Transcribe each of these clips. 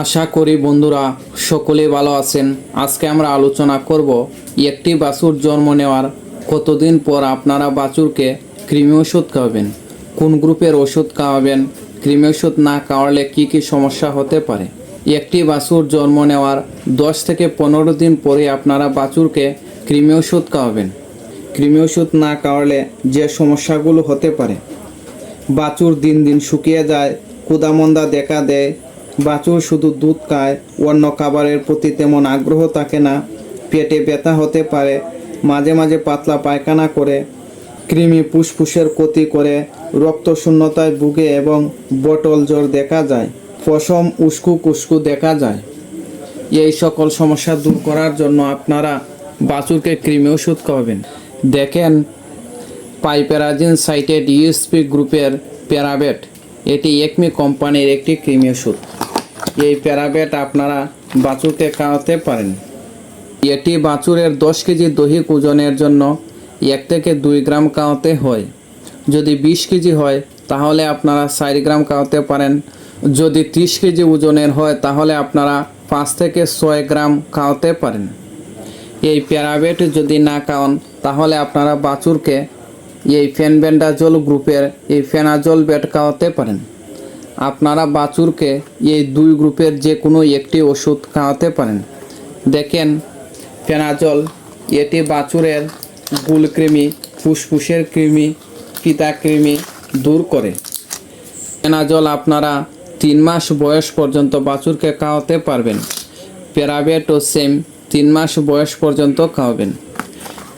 আশা করি বন্ধুরা সকলে ভালো আছেন। আজকে আমরা আলোচনা করব একটি বাছুর জন্ম নেওয়ার কতদিন পর আপনারা বাছুরকে কৃমি ওষুধ খাওয়াবেন, কোন গ্রুপের ওষুধ খাওয়াবেন, কৃমি ওষুধ না খাওয়ালে কি কি সমস্যা হতে পারে। একটি বাছুর জন্ম নেওয়ার দশ থেকে পনেরো দিন পরে আপনারা বাছুরকে কৃমি ওষুধ খাওয়াবেন। কৃমি ওষুধ না খাওয়ালে যে সমস্যাগুলো হতে পারে। বাছুর দিন দিন শুকিয়ে যায় কুদামন্দা দেখা দেয় বাছুর শুধু দুধ খায়, অন্য খাবারের প্রতি তেমন আগ্রহ থাকে না। পেটে ব্যথা হতে পারে, মাঝে মাঝে পাতলা পায়খানা করে, কৃমি ফুসফুসের ক্ষতি করে, রক্ত শূন্যতায় ভুগে এবং বটল জ্বর দেখা যায়, পশম উস্কু কুস্কু দেখা যায়। এই সকল সমস্যা দূর করার জন্য আপনারা বাছুরকে কৃমি ওষুধ খাওয়াবেন। দেখেন, পাইপেরাজিন সাইটেড ইউএসপি গ্রুপের প্যারাবেট। এটি একমি কোম্পানির একটি কৃমি ওষুধ এই প্যারাবেট আপনারা বাছুরকে খাওয়াতে পারেন। এটি বাছুরের দশ কেজি দৈহিক ওজনের জন্য এক থেকে দুই গ্রাম খাওয়াতে হয়। যদি বিশ কেজি হয়, তাহলে আপনারা চার গ্রাম খাওয়াতে পারেন। যদি ত্রিশ কেজি ওজনের হয়, তাহলে আপনারা পাঁচ থেকে ছয় গ্রাম খাওয়াতে পারেন। এই প্যারাবেট যদি না খাওয়ান, তাহলে আপনারা বাছুরকে এই ফেনবেন্ডাজল গ্রুপের এই ফেনাজল বেট খাওয়াতে পারেন। আপনারা বাছুরকে এই দুই গ্রুপের যে কোনো একটি ওষুধ খাওয়াতে পারেন। দেখেন, ফেনাজল, এটি বাছুরের গুলকৃমি ফুসফুসের কৃমি কৃমি দূর করে। ফেনাজল আপনারা তিন মাস বয়স পর্যন্ত বাছুরকে খাওয়াতে পারবেন। প্যারাবেট ও সেম তিন মাস বয়স পর্যন্ত খাওয়াবেন।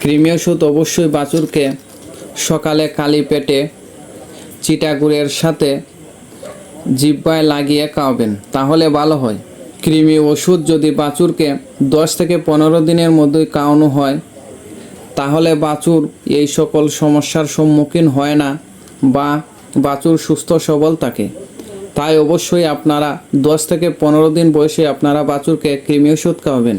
কৃমি ওষুধ অবশ্যই বাছুরকে সকালে কালি পেটে চিটাগুড়ের সাথে জিব্বায় লাগিয়ে খাওয়াবেন, তাহলে ভালো হয়। কৃমি ওষুধ যদি বাছুরকে দশ থেকে পনেরো দিনের মধ্যে খাওয়ানো হয়, তাহলে বাছুর এই সকল সমস্যার সম্মুখীন হয় না বা বাছুর সুস্থ সবল থাকে। তাই অবশ্যই আপনারা দশ থেকে পনেরো দিন বয়সে আপনারা বাছুরকে কৃমি ওষুধ খাওয়াবেন।